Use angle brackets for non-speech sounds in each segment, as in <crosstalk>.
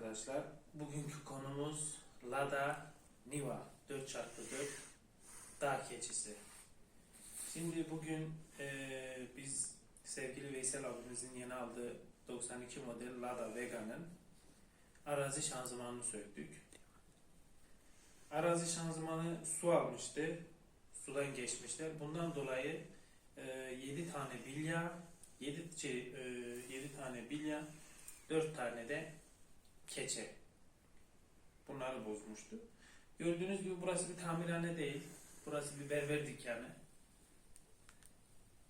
arkadaşlar. Bugünkü konumuz Lada Niva 4x4 dağ keçisi. Şimdi bugün eee, biz sevgili Veysel abimizin yeni aldığı 92 model Lada Vega'nın arazi şanzımanını söktük. Arazi şanzımanı su almıştı. Sudan geçmişler. Bundan dolayı 7 tane bilya, 7, 7 tane bilya, 4 tane de keçe. Bunları bozmuştu. Gördüğünüz gibi burası bir tamirhane değil. Burası bir berber dükkanı.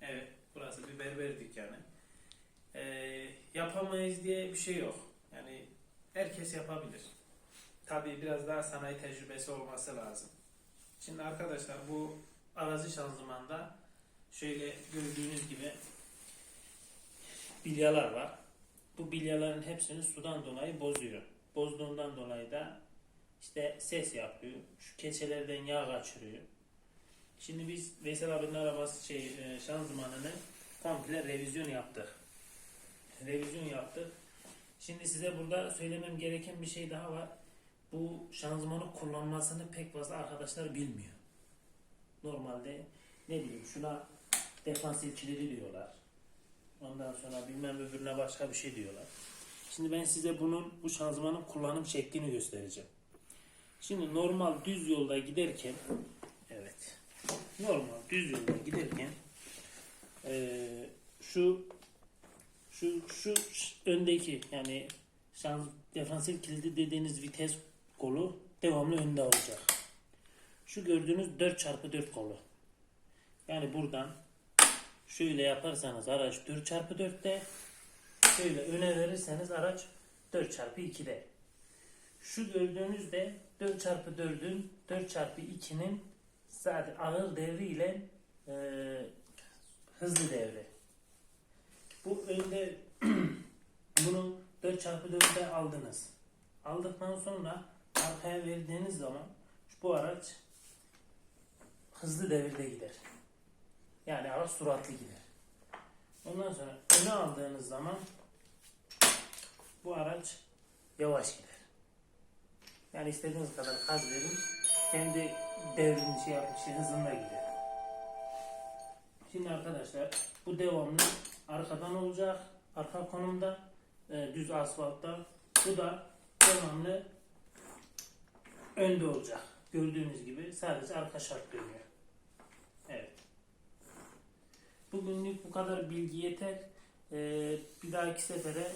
Evet, burası bir berber dükkanı. Ee, yapamayız diye bir şey yok. Yani herkes yapabilir. Tabii biraz daha sanayi tecrübesi olması lazım. Şimdi arkadaşlar bu arazi şanzımanda şöyle gördüğünüz gibi bilyalar var. Bu bilyaların hepsini sudan dolayı bozuyor. Bozduğundan dolayı da işte ses yapıyor. Şu keçelerden yağ kaçırıyor. Şimdi biz Veysel abinin arabası şey e, şanzımanını komple revizyon yaptık. Revizyon yaptık. Şimdi size burada söylemem gereken bir şey daha var. Bu şanzımanı kullanmasını pek fazla arkadaşlar bilmiyor. Normalde ne bileyim şuna defansif kilidi diyorlar. Ondan sonra bilmem öbürüne başka bir şey diyorlar. Şimdi ben size bunun bu şanzımanın kullanım şeklini göstereceğim. Şimdi normal düz yolda giderken evet normal düz yolda giderken eee, şu şu şu öndeki yani şanz defansif kilidi dediğiniz vites kolu devamlı önde olacak. Şu gördüğünüz 4x4 kolu. Yani buradan şöyle yaparsanız araç 4x4'te şöyle öne verirseniz araç 4x2'de. Şu gördüğünüz de 4x4'ün 4x2'nin sadece ağır devri ile e, hızlı devri. Bu önde <clears throat> bunu 4x4'te aldınız. Aldıktan sonra arkaya verdiğiniz zaman bu araç hızlı devirde gider. Yani araç süratli gider. Ondan sonra öne aldığınız zaman bu araç yavaş gider. Yani istediğiniz kadar gaz verin. Kendi devrini şey yapıp şey hızında gider. Şimdi arkadaşlar bu devamlı arkadan olacak. Arka konumda e, düz asfaltta. Bu da devamlı önde olacak. Gördüğünüz gibi sadece arka şart dönüyor. Evet. Bugünlük bu kadar bilgi yeter. Ee, bir dahaki sefere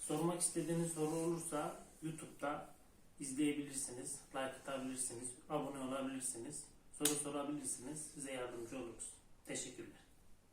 sormak istediğiniz soru olursa YouTube'da izleyebilirsiniz, like atabilirsiniz, abone olabilirsiniz, soru sorabilirsiniz. Size yardımcı oluruz. Teşekkürler.